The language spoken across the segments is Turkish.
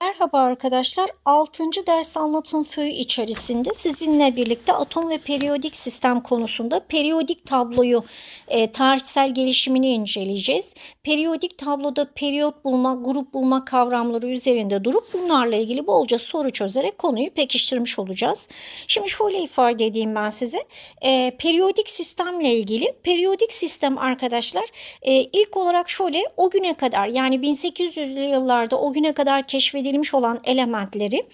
Merhaba arkadaşlar. 6. ders anlatım föyü içerisinde sizinle birlikte atom ve periyodik sistem konusunda periyodik tabloyu e, tarihsel gelişimini inceleyeceğiz. Periyodik tabloda periyot bulma, grup bulma kavramları üzerinde durup bunlarla ilgili bolca soru çözerek konuyu pekiştirmiş olacağız. Şimdi şöyle ifade edeyim ben size. E, periyodik sistemle ilgili periyodik sistem arkadaşlar e, ilk olarak şöyle o güne kadar yani 1800'lü yıllarda o güne kadar keşfedilmiş olan elementleri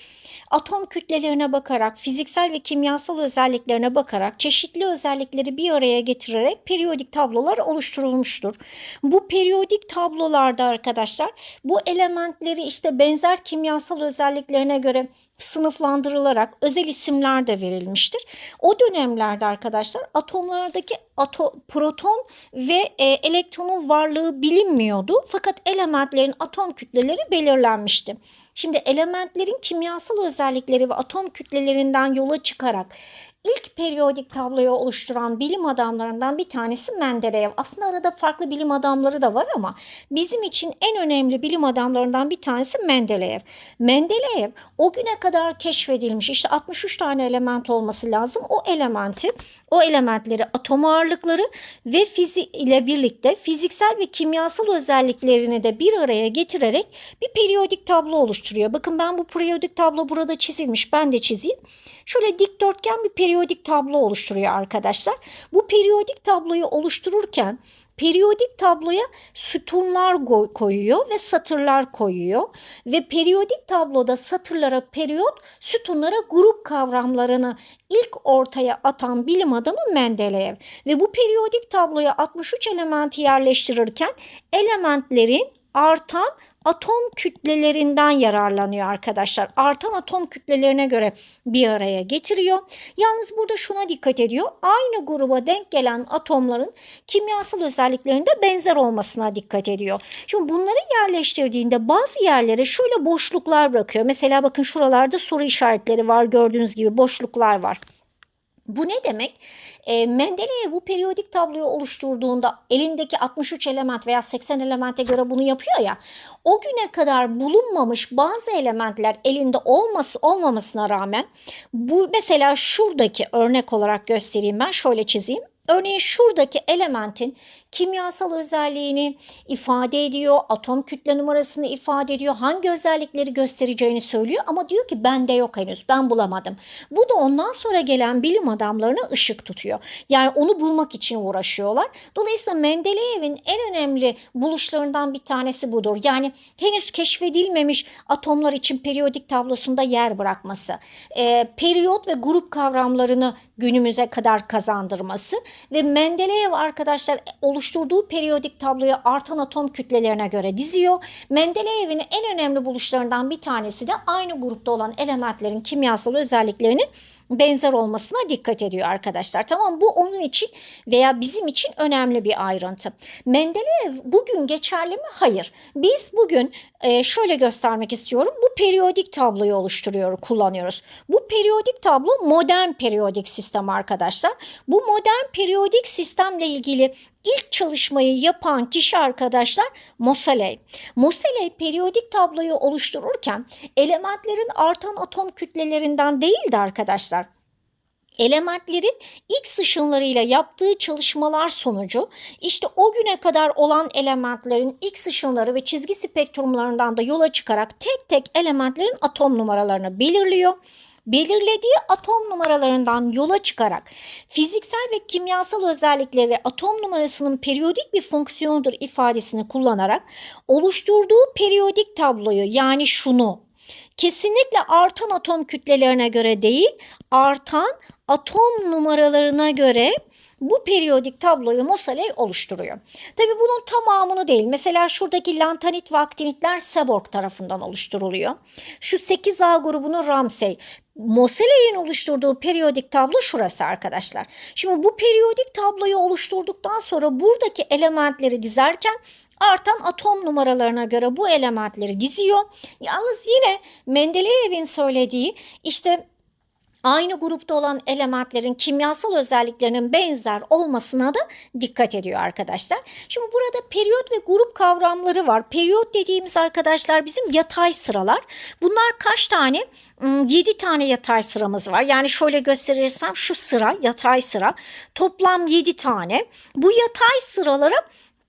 atom kütlelerine bakarak, fiziksel ve kimyasal özelliklerine bakarak çeşitli özellikleri bir araya getirerek periyodik tablolar oluşturulmuştur. Bu periyodik tablolarda arkadaşlar bu elementleri işte benzer kimyasal özelliklerine göre sınıflandırılarak özel isimler de verilmiştir. O dönemlerde arkadaşlar atomlardaki ato, proton ve e, elektronun varlığı bilinmiyordu. Fakat elementlerin atom kütleleri belirlenmişti. Şimdi elementlerin kimyasal özellikleri ve atom kütlelerinden yola çıkarak ilk periyodik tabloyu oluşturan bilim adamlarından bir tanesi Mendeleev. Aslında arada farklı bilim adamları da var ama bizim için en önemli bilim adamlarından bir tanesi Mendeleev. Mendeleev o güne kadar keşfedilmiş işte 63 tane element olması lazım. O elementi, o elementleri atom ağırlıkları ve fizik ile birlikte fiziksel ve kimyasal özelliklerini de bir araya getirerek bir periyodik tablo oluşturuyor. Bakın ben bu periyodik tablo burada çizilmiş. Ben de çizeyim. Şöyle dikdörtgen bir periyodik tablo oluşturuyor arkadaşlar. Bu periyodik tabloyu oluştururken periyodik tabloya sütunlar koyuyor ve satırlar koyuyor ve periyodik tabloda satırlara periyot, sütunlara grup kavramlarını ilk ortaya atan bilim adamı Mendeleev ve bu periyodik tabloya 63 elementi yerleştirirken elementlerin artan atom kütlelerinden yararlanıyor arkadaşlar. Artan atom kütlelerine göre bir araya getiriyor. Yalnız burada şuna dikkat ediyor. Aynı gruba denk gelen atomların kimyasal özelliklerinde benzer olmasına dikkat ediyor. Şimdi bunları yerleştirdiğinde bazı yerlere şöyle boşluklar bırakıyor. Mesela bakın şuralarda soru işaretleri var. Gördüğünüz gibi boşluklar var. Bu ne demek? E, Mendeleev bu periyodik tabloyu oluşturduğunda elindeki 63 element veya 80 elemente göre bunu yapıyor ya. O güne kadar bulunmamış bazı elementler elinde olması olmamasına rağmen bu mesela şuradaki örnek olarak göstereyim ben şöyle çizeyim. Örneğin şuradaki elementin kimyasal özelliğini ifade ediyor, atom kütle numarasını ifade ediyor, hangi özellikleri göstereceğini söylüyor ama diyor ki bende yok henüz, ben bulamadım. Bu da ondan sonra gelen bilim adamlarına ışık tutuyor. Yani onu bulmak için uğraşıyorlar. Dolayısıyla Mendeleev'in en önemli buluşlarından bir tanesi budur. Yani henüz keşfedilmemiş atomlar için periyodik tablosunda yer bırakması, e, periyot ve grup kavramlarını günümüze kadar kazandırması ve Mendeleev arkadaşlar oluşturduğu periyodik tabloyu artan atom kütlelerine göre diziyor. Mendeleev'in en önemli buluşlarından bir tanesi de aynı grupta olan elementlerin kimyasal özelliklerini benzer olmasına dikkat ediyor arkadaşlar. Tamam bu onun için veya bizim için önemli bir ayrıntı. Mendeleev bugün geçerli mi? Hayır. Biz bugün e, şöyle göstermek istiyorum. Bu periyodik tabloyu oluşturuyor, kullanıyoruz. Bu periyodik tablo modern periyodik sistem arkadaşlar. Bu modern periyodik sistemle ilgili ilk çalışmayı yapan kişi arkadaşlar Moseley. Moseley periyodik tabloyu oluştururken elementlerin artan atom kütlelerinden değildi arkadaşlar elementlerin X ışınlarıyla yaptığı çalışmalar sonucu işte o güne kadar olan elementlerin X ışınları ve çizgi spektrumlarından da yola çıkarak tek tek elementlerin atom numaralarını belirliyor belirlediği atom numaralarından yola çıkarak fiziksel ve kimyasal özellikleri atom numarasının periyodik bir fonksiyonudur ifadesini kullanarak oluşturduğu periyodik tabloyu yani şunu kesinlikle artan atom kütlelerine göre değil, artan atom numaralarına göre bu periyodik tabloyu Moseley oluşturuyor. Tabi bunun tamamını değil. Mesela şuradaki lantanit ve aktinitler Seborg tarafından oluşturuluyor. Şu 8A grubunu Ramsey. Moseley'in oluşturduğu periyodik tablo şurası arkadaşlar. Şimdi bu periyodik tabloyu oluşturduktan sonra buradaki elementleri dizerken artan atom numaralarına göre bu elementleri diziyor. Yalnız yine Mendeleev'in söylediği işte aynı grupta olan elementlerin kimyasal özelliklerinin benzer olmasına da dikkat ediyor arkadaşlar. Şimdi burada periyot ve grup kavramları var. Periyot dediğimiz arkadaşlar bizim yatay sıralar. Bunlar kaç tane? 7 tane yatay sıramız var. Yani şöyle gösterirsem şu sıra yatay sıra. Toplam 7 tane. Bu yatay sıralara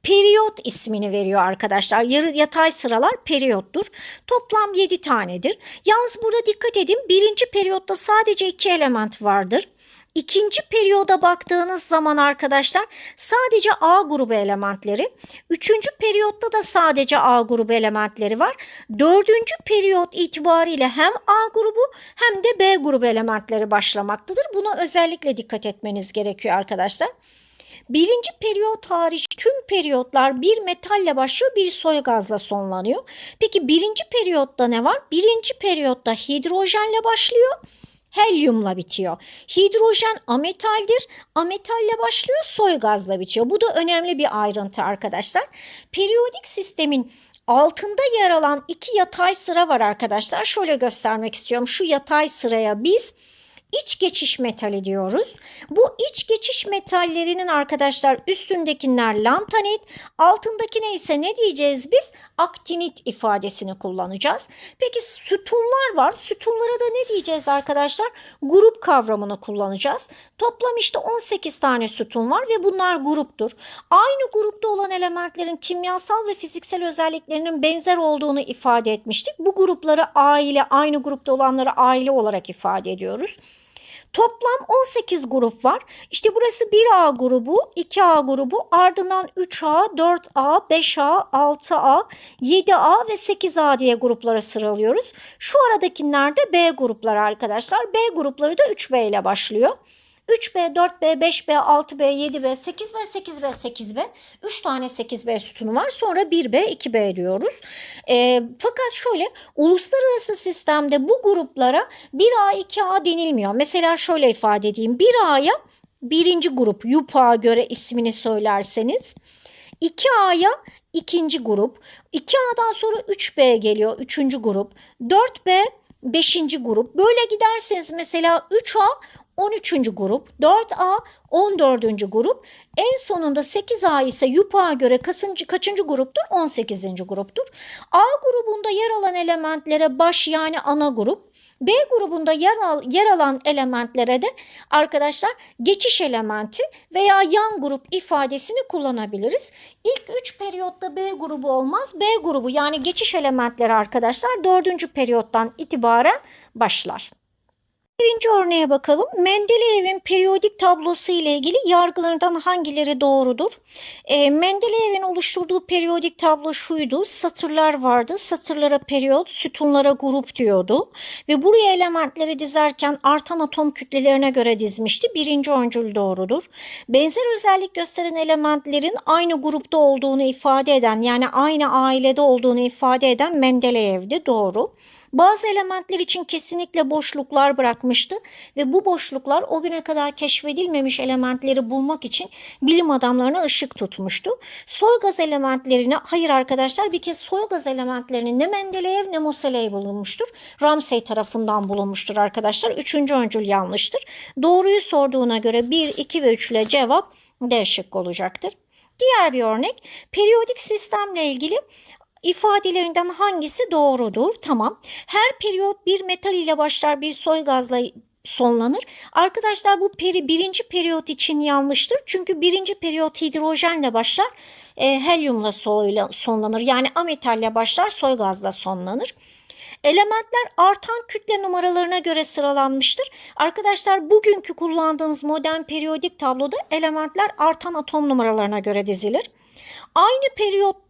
periyot ismini veriyor arkadaşlar. Yarı yatay sıralar periyottur. Toplam 7 tanedir. Yalnız burada dikkat edin birinci periyotta sadece 2 element vardır. İkinci periyoda baktığınız zaman arkadaşlar sadece A grubu elementleri. Üçüncü periyotta da sadece A grubu elementleri var. Dördüncü periyot itibariyle hem A grubu hem de B grubu elementleri başlamaktadır. Buna özellikle dikkat etmeniz gerekiyor arkadaşlar. Birinci periyot hariç tüm periyotlar bir metalle başlıyor bir soy gazla sonlanıyor. Peki birinci periyotta ne var? Birinci periyotta hidrojenle başlıyor helyumla bitiyor. Hidrojen ametaldir. Ametalle başlıyor, soy gazla bitiyor. Bu da önemli bir ayrıntı arkadaşlar. Periyodik sistemin altında yer alan iki yatay sıra var arkadaşlar. Şöyle göstermek istiyorum. Şu yatay sıraya biz iç geçiş metali diyoruz. Bu iç geçiş metallerinin arkadaşlar üstündekiler lantanit, altındakine ise ne diyeceğiz biz? Aktinit ifadesini kullanacağız. Peki sütunlar var. Sütunlara da ne diyeceğiz arkadaşlar? Grup kavramını kullanacağız. Toplam işte 18 tane sütun var ve bunlar gruptur. Aynı grupta olan elementlerin kimyasal ve fiziksel özelliklerinin benzer olduğunu ifade etmiştik. Bu grupları aile, aynı grupta olanları aile olarak ifade ediyoruz. Toplam 18 grup var. İşte burası 1A grubu, 2A grubu, ardından 3A, 4A, 5A, 6A, 7A ve 8A diye gruplara sıralıyoruz. Şu aradakiler de B grupları arkadaşlar. B grupları da 3B ile başlıyor. 3B, 4B, 5B, 6B, 7B, 8B, 8B, 8B. 3 tane 8B sütunu var. Sonra 1B, 2B diyoruz. E, fakat şöyle uluslararası sistemde bu gruplara 1A, 2A denilmiyor. Mesela şöyle ifade edeyim. 1A'ya birinci grup YUPA göre ismini söylerseniz 2A'ya ikinci grup, 2A'dan sonra 3B geliyor, üçüncü grup, 4B beşinci grup. Böyle giderseniz mesela 3A 13. grup, 4A 14. grup, en sonunda 8A ise YUPA'ya göre kaçıncı, kaçıncı gruptur? 18. gruptur. A grubunda yer alan elementlere baş yani ana grup, B grubunda yer, al, yer alan elementlere de arkadaşlar geçiş elementi veya yan grup ifadesini kullanabiliriz. İlk 3 periyotta B grubu olmaz. B grubu yani geçiş elementleri arkadaşlar 4. periyottan itibaren başlar. Birinci örneğe bakalım. Mendeleyev'in periyodik tablosu ile ilgili yargılarından hangileri doğrudur? E, Mendeleyev'in oluşturduğu periyodik tablo şuydu. Satırlar vardı. Satırlara periyot, sütunlara grup diyordu. Ve buraya elementleri dizerken artan atom kütlelerine göre dizmişti. Birinci öncül doğrudur. Benzer özellik gösteren elementlerin aynı grupta olduğunu ifade eden yani aynı ailede olduğunu ifade eden Mendeleyev'di. Doğru. Bazı elementler için kesinlikle boşluklar bırakmıştı ve bu boşluklar o güne kadar keşfedilmemiş elementleri bulmak için bilim adamlarına ışık tutmuştu. Soy gaz elementlerine hayır arkadaşlar bir kez soy gaz elementlerini ne Mendeleev ne Moseley bulunmuştur. Ramsey tarafından bulunmuştur arkadaşlar. Üçüncü öncül yanlıştır. Doğruyu sorduğuna göre 1, 2 ve 3 ile cevap D şıkkı olacaktır. Diğer bir örnek periyodik sistemle ilgili ifadelerinden hangisi doğrudur? Tamam. Her periyot bir metal ile başlar bir soy gazla sonlanır. Arkadaşlar bu peri, birinci periyot için yanlıştır. Çünkü birinci periyot hidrojenle başlar, e, helyumla sonlanır. Yani ametalle başlar, soy gazla sonlanır. Elementler artan kütle numaralarına göre sıralanmıştır. Arkadaşlar bugünkü kullandığımız modern periyodik tabloda elementler artan atom numaralarına göre dizilir. Aynı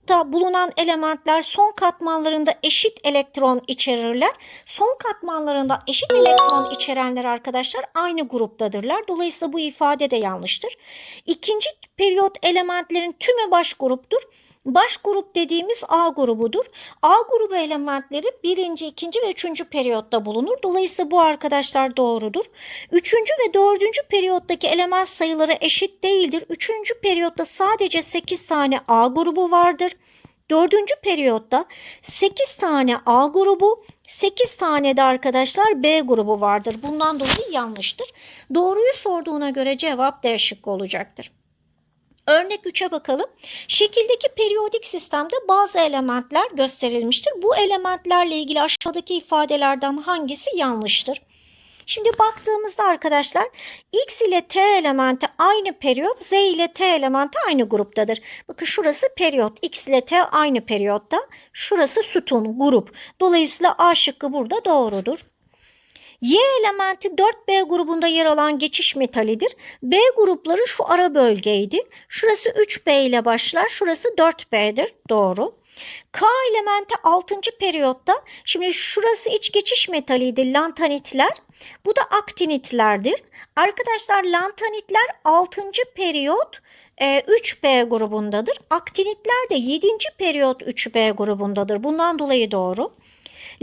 periyotta bulunan elementler son katmanlarında eşit elektron içerirler. Son katmanlarında eşit elektron içerenler arkadaşlar aynı gruptadırlar. Dolayısıyla bu ifade de yanlıştır. İkinci periyot elementlerin tümü baş gruptur. Baş grup dediğimiz A grubudur. A grubu elementleri birinci, ikinci ve üçüncü periyotta bulunur. Dolayısıyla bu arkadaşlar doğrudur. Üçüncü ve dördüncü periyottaki element sayıları eşit değildir. Üçüncü periyotta sadece 8 tane A grubu vardır. Dördüncü periyotta 8 tane A grubu, 8 tane de arkadaşlar B grubu vardır. Bundan dolayı yanlıştır. Doğruyu sorduğuna göre cevap D şıkkı olacaktır. Örnek 3'e bakalım. Şekildeki periyodik sistemde bazı elementler gösterilmiştir. Bu elementlerle ilgili aşağıdaki ifadelerden hangisi yanlıştır? Şimdi baktığımızda arkadaşlar X ile T elementi aynı periyot, Z ile T elementi aynı gruptadır. Bakın şurası periyot, X ile T aynı periyotta. Şurası sütun, grup. Dolayısıyla A şıkkı burada doğrudur. Y elementi 4B grubunda yer alan geçiş metalidir. B grupları şu ara bölgeydi. Şurası 3B ile başlar, şurası 4B'dir. Doğru. K elementi 6. periyotta. Şimdi şurası iç geçiş metaliydi lantanitler. Bu da aktinitlerdir. Arkadaşlar lantanitler 6. periyot 3B e, grubundadır. Aktinitler de 7. periyot 3B grubundadır. Bundan dolayı doğru.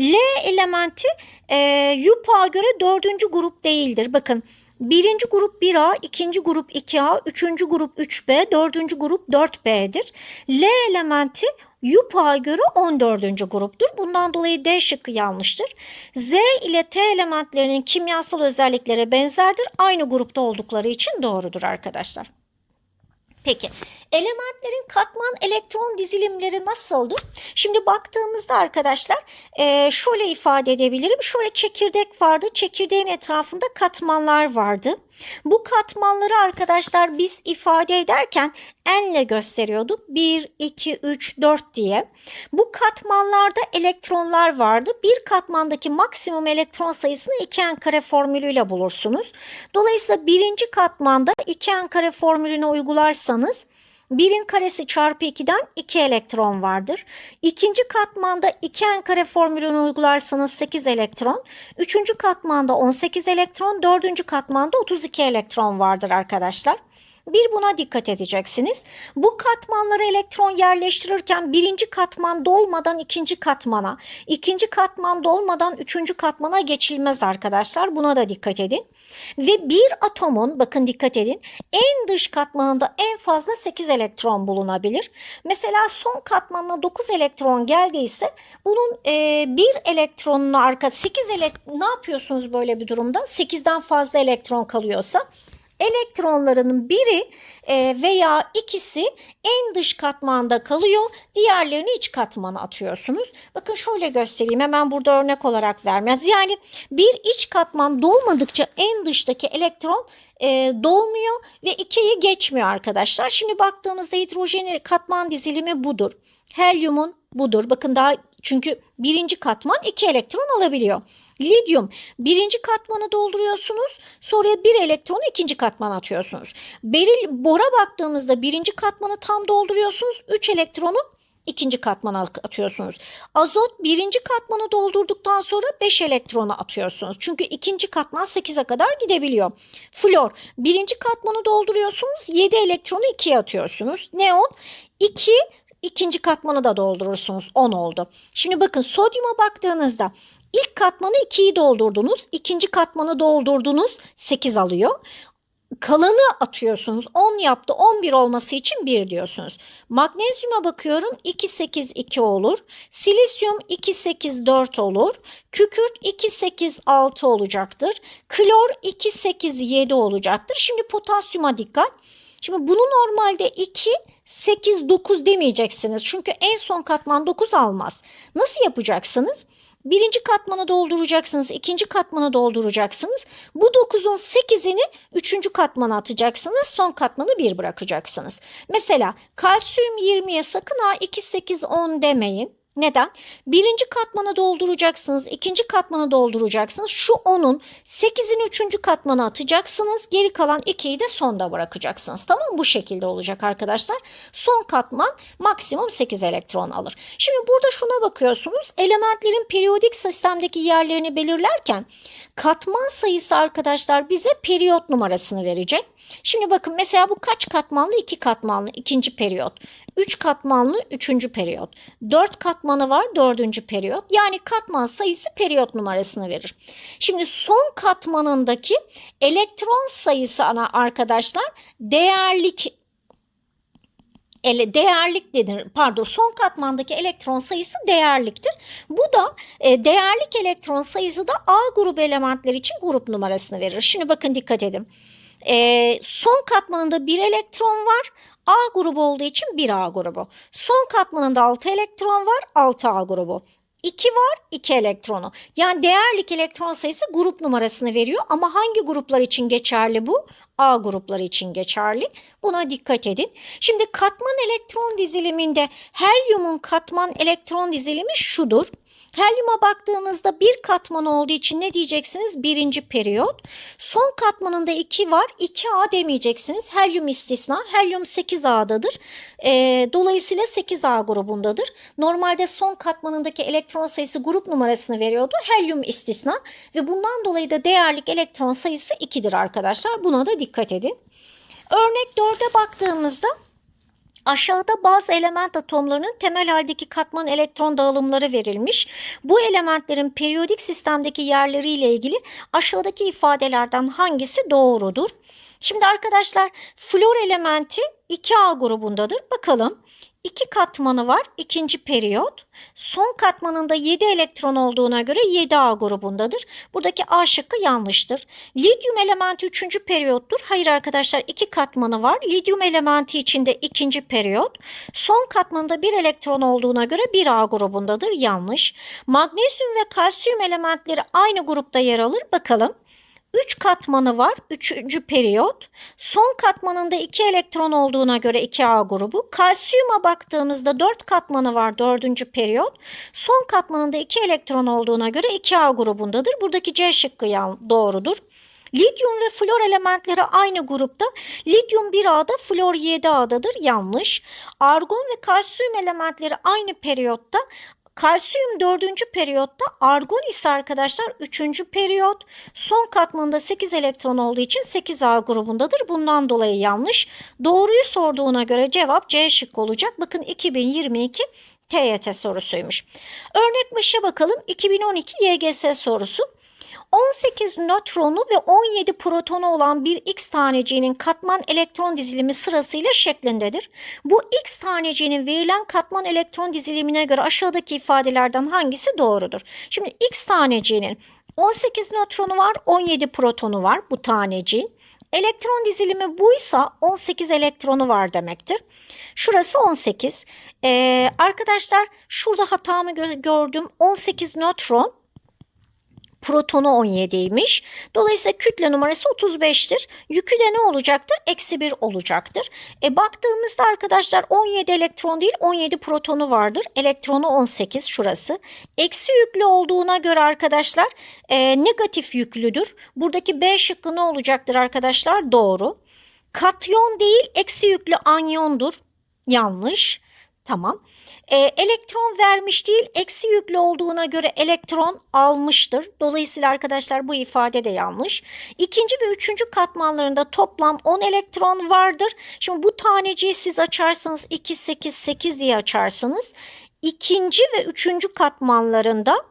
L elementi e, YUPA'a göre dördüncü grup değildir. Bakın birinci grup 1A, ikinci grup 2A, üçüncü grup 3B, dördüncü grup 4B'dir. L elementi YUPA'a göre 14. gruptur. Bundan dolayı D şıkkı yanlıştır. Z ile T elementlerinin kimyasal özellikleri benzerdir. Aynı grupta oldukları için doğrudur arkadaşlar. Peki elementlerin katman elektron dizilimleri nasıldır? Şimdi baktığımızda arkadaşlar e, şöyle ifade edebilirim. Şöyle çekirdek vardı. Çekirdeğin etrafında katmanlar vardı. Bu katmanları arkadaşlar biz ifade ederken enle gösteriyorduk. 1, 2, 3, 4 diye. Bu katmanlarda elektronlar vardı. Bir katmandaki maksimum elektron sayısını 2n kare formülüyle bulursunuz. Dolayısıyla birinci katmanda 2n kare formülünü uygularsanız 1'in karesi çarpı 2'den 2 elektron vardır. İkinci katmanda 2n kare formülünü uygularsanız 8 elektron. Üçüncü katmanda 18 elektron. Dördüncü katmanda 32 elektron vardır arkadaşlar. Bir buna dikkat edeceksiniz. Bu katmanlara elektron yerleştirirken birinci katman dolmadan ikinci katmana, ikinci katman dolmadan üçüncü katmana geçilmez arkadaşlar. Buna da dikkat edin. Ve bir atomun bakın dikkat edin en dış katmanında en fazla 8 elektron bulunabilir. Mesela son katmanına 9 elektron geldiyse bunun e, bir elektronunu arka 8 elektron ne yapıyorsunuz böyle bir durumda? 8'den fazla elektron kalıyorsa elektronlarının biri e, veya ikisi en dış katmanda kalıyor. Diğerlerini iç katmana atıyorsunuz. Bakın şöyle göstereyim. Hemen burada örnek olarak vermez. Yani bir iç katman dolmadıkça en dıştaki elektron e, dolmuyor ve ikiyi geçmiyor arkadaşlar. Şimdi baktığımızda hidrojen katman dizilimi budur. Helyumun budur. Bakın daha çünkü birinci katman iki elektron alabiliyor. Lityum birinci katmanı dolduruyorsunuz. Sonra bir elektronu ikinci katmana atıyorsunuz. Beril bora baktığımızda birinci katmanı tam dolduruyorsunuz. Üç elektronu ikinci katmana atıyorsunuz. Azot birinci katmanı doldurduktan sonra 5 elektronu atıyorsunuz. Çünkü ikinci katman 8'e kadar gidebiliyor. Flor birinci katmanı dolduruyorsunuz 7 elektronu 2'ye atıyorsunuz. Neon 2 ikinci katmanı da doldurursunuz. 10 oldu. Şimdi bakın sodyuma baktığınızda ilk katmanı 2'yi doldurdunuz. ikinci katmanı doldurdunuz. 8 alıyor. Kalanı atıyorsunuz. 10 yaptı. 11 olması için 1 diyorsunuz. Magnezyuma bakıyorum. 2, 8, 2 olur. Silisyum 2, 8, 4 olur. Kükürt 2, 8, 6 olacaktır. Klor 2, 8, 7 olacaktır. Şimdi potasyuma dikkat. Şimdi bunu normalde 2, 8, 9 demeyeceksiniz. Çünkü en son katman 9 almaz. Nasıl yapacaksınız? Birinci katmanı dolduracaksınız, ikinci katmanı dolduracaksınız. Bu 9'un 8'ini üçüncü katmana atacaksınız, son katmanı 1 bırakacaksınız. Mesela kalsiyum 20'ye sakın ha 2, 8, 10 demeyin. Neden? Birinci katmanı dolduracaksınız, ikinci katmanı dolduracaksınız. Şu 10'un 8'in üçüncü katmanı atacaksınız. Geri kalan 2'yi de sonda bırakacaksınız. Tamam mı? Bu şekilde olacak arkadaşlar. Son katman maksimum 8 elektron alır. Şimdi burada şuna bakıyorsunuz. Elementlerin periyodik sistemdeki yerlerini belirlerken katman sayısı arkadaşlar bize periyot numarasını verecek. Şimdi bakın mesela bu kaç katmanlı? 2 katmanlı ikinci periyot. 3 katmanlı 3. periyot. 4 katmanı var 4. periyot. Yani katman sayısı periyot numarasını verir. Şimdi son katmanındaki elektron sayısı ana arkadaşlar değerlik ele değerlik denir. Pardon son katmandaki elektron sayısı değerliktir. Bu da e, değerlik elektron sayısı da A grubu elementler için grup numarasını verir. Şimdi bakın dikkat edin. E, son katmanında bir elektron var. A grubu olduğu için 1A grubu. Son katmanında 6 elektron var. 6A grubu. 2 var 2 elektronu. Yani değerlik elektron sayısı grup numarasını veriyor ama hangi gruplar için geçerli bu? A grupları için geçerli. Buna dikkat edin. Şimdi katman elektron diziliminde helyumun katman elektron dizilimi şudur. Helyuma baktığımızda bir katman olduğu için ne diyeceksiniz? Birinci periyot. Son katmanında 2 var. 2A demeyeceksiniz. Helyum istisna. Helyum 8A'dadır. E, dolayısıyla 8A grubundadır. Normalde son katmanındaki elektron sayısı grup numarasını veriyordu. Helyum istisna ve bundan dolayı da değerlik elektron sayısı 2'dir arkadaşlar. Buna da dikkat edin. Örnek 4'e baktığımızda Aşağıda bazı element atomlarının temel haldeki katman elektron dağılımları verilmiş. Bu elementlerin periyodik sistemdeki yerleriyle ilgili aşağıdaki ifadelerden hangisi doğrudur? Şimdi arkadaşlar flor elementi 2A grubundadır. Bakalım. İki katmanı var. ikinci periyot. Son katmanında 7 elektron olduğuna göre 7A grubundadır. Buradaki A şıkkı yanlıştır. Lityum elementi 3. periyottur. Hayır arkadaşlar iki katmanı var. Lityum elementi içinde ikinci periyot. Son katmanında bir elektron olduğuna göre 1A grubundadır. Yanlış. Magnezyum ve kalsiyum elementleri aynı grupta yer alır. Bakalım. 3 katmanı var. 3. periyot. Son katmanında 2 elektron olduğuna göre 2A grubu. Kalsiyuma baktığımızda 4 katmanı var 4. periyot. Son katmanında 2 elektron olduğuna göre 2A grubundadır. Buradaki C şıkkı doğrudur. Lityum ve flor elementleri aynı grupta. Lityum 1A'da, flor 7A'dadır. Yanlış. Argon ve kalsiyum elementleri aynı periyotta. Kalsiyum dördüncü periyotta, argon ise arkadaşlar üçüncü periyot. Son katmanında 8 elektron olduğu için 8A grubundadır. Bundan dolayı yanlış. Doğruyu sorduğuna göre cevap C şık olacak. Bakın 2022 TYT sorusuymuş. Örnek 5'e bakalım. 2012 YGS sorusu. 18 nötronu ve 17 protonu olan bir X taneciğinin katman elektron dizilimi sırasıyla şeklindedir. Bu X taneciğinin verilen katman elektron dizilimine göre aşağıdaki ifadelerden hangisi doğrudur? Şimdi X taneciğinin 18 nötronu var, 17 protonu var bu taneciğin. Elektron dizilimi buysa 18 elektronu var demektir. Şurası 18. Ee, arkadaşlar şurada hatamı gördüm. 18 nötron protonu 17'ymiş. Dolayısıyla kütle numarası 35'tir. Yükü de ne olacaktır? Eksi 1 olacaktır. E, baktığımızda arkadaşlar 17 elektron değil 17 protonu vardır. Elektronu 18 şurası. Eksi yüklü olduğuna göre arkadaşlar e, negatif yüklüdür. Buradaki B şıkkı ne olacaktır arkadaşlar? Doğru. Katyon değil eksi yüklü anyondur. Yanlış. Tamam. E, elektron vermiş değil, eksi yüklü olduğuna göre elektron almıştır. Dolayısıyla arkadaşlar bu ifade de yanlış. İkinci ve üçüncü katmanlarında toplam 10 elektron vardır. Şimdi bu taneciyi siz açarsanız 2, 8, 8 diye açarsınız. İkinci ve üçüncü katmanlarında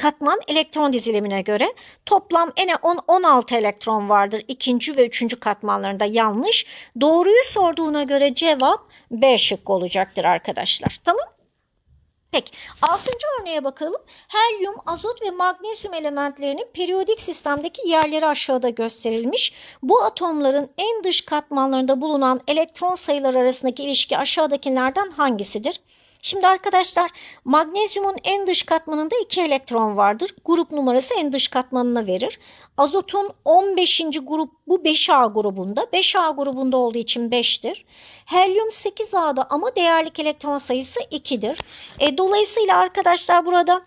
katman elektron dizilimine göre toplam en 10, 16 elektron vardır ikinci ve üçüncü katmanlarında yanlış. Doğruyu sorduğuna göre cevap B şıkkı olacaktır arkadaşlar. Tamam Peki altıncı örneğe bakalım. Helyum, azot ve magnezyum elementlerinin periyodik sistemdeki yerleri aşağıda gösterilmiş. Bu atomların en dış katmanlarında bulunan elektron sayıları arasındaki ilişki aşağıdakilerden hangisidir? Şimdi arkadaşlar magnezyumun en dış katmanında 2 elektron vardır. Grup numarası en dış katmanına verir. Azotun 15. grup bu 5A grubunda. 5A grubunda olduğu için 5'tir. Helyum 8A'da ama değerlik elektron sayısı 2'dir. E, dolayısıyla arkadaşlar burada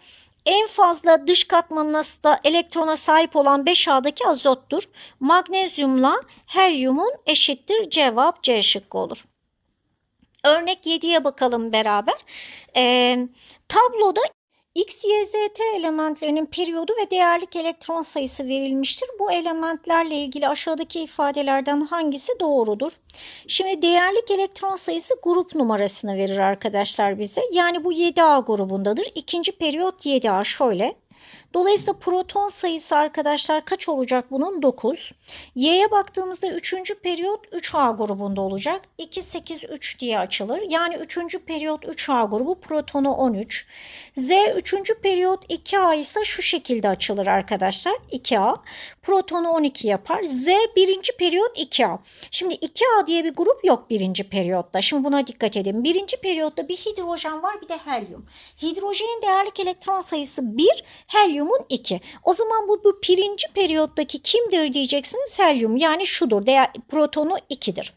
en fazla dış katmanına da elektrona sahip olan 5A'daki azottur. Magnezyumla helyumun eşittir. Cevap C şıkkı olur. Örnek 7'ye bakalım beraber. E, tabloda X, Y, Z, T elementlerinin periyodu ve değerlik elektron sayısı verilmiştir. Bu elementlerle ilgili aşağıdaki ifadelerden hangisi doğrudur? Şimdi değerlik elektron sayısı grup numarasını verir arkadaşlar bize. Yani bu 7A grubundadır. İkinci periyot 7A şöyle. Dolayısıyla proton sayısı arkadaşlar kaç olacak bunun? 9. Y'ye baktığımızda 3. periyot 3A grubunda olacak. 2, 8, 3 diye açılır. Yani 3. periyot 3A grubu protonu 13. Z 3. periyot 2A ise şu şekilde açılır arkadaşlar. 2A. Protonu 12 yapar. Z 1. periyot 2A. Şimdi 2A diye bir grup yok 1. periyotta. Şimdi buna dikkat edin. 1. periyotta bir hidrojen var bir de helyum. Hidrojenin değerlik elektron sayısı 1, helyumun 2. O zaman bu, bu birinci periyottaki kimdir diyeceksiniz helyum. Yani şudur. Değer, protonu 2'dir.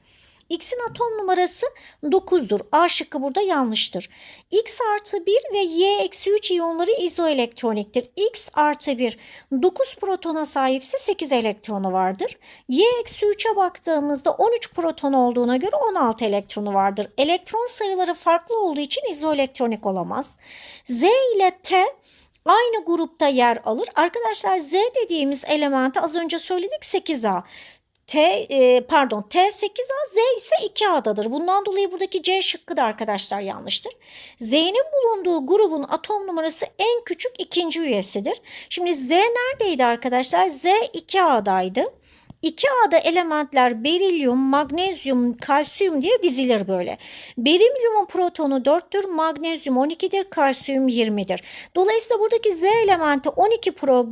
X'in atom numarası 9'dur. A şıkkı burada yanlıştır. X artı 1 ve Y eksi 3 iyonları izoelektroniktir. X artı 1 9 protona sahipse 8 elektronu vardır. Y eksi 3'e baktığımızda 13 proton olduğuna göre 16 elektronu vardır. Elektron sayıları farklı olduğu için izoelektronik olamaz. Z ile T aynı grupta yer alır. Arkadaşlar Z dediğimiz elementi az önce söyledik 8A. T e, pardon T8A Z ise 2A'dadır. Bundan dolayı buradaki C şıkkı da arkadaşlar yanlıştır. Z'nin bulunduğu grubun atom numarası en küçük ikinci üyesidir. Şimdi Z neredeydi arkadaşlar? Z 2A'daydı. 2A'da elementler berilyum, magnezyum, kalsiyum diye dizilir böyle. Berilyumun protonu 4'tür, magnezyum 12'dir, kalsiyum 20'dir. Dolayısıyla buradaki Z elementi 12 pro,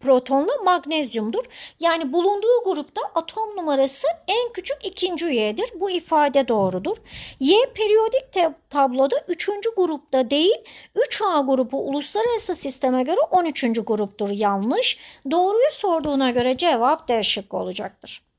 protonla magnezyumdur. Yani bulunduğu grupta atom numarası en küçük ikinci üyedir. Bu ifade doğrudur. Y periyodik tabloda 3. grupta değil 3A grubu uluslararası sisteme göre 13. gruptur yanlış. Doğruyu sorduğuna göre cevap D şıkkı olacaktır.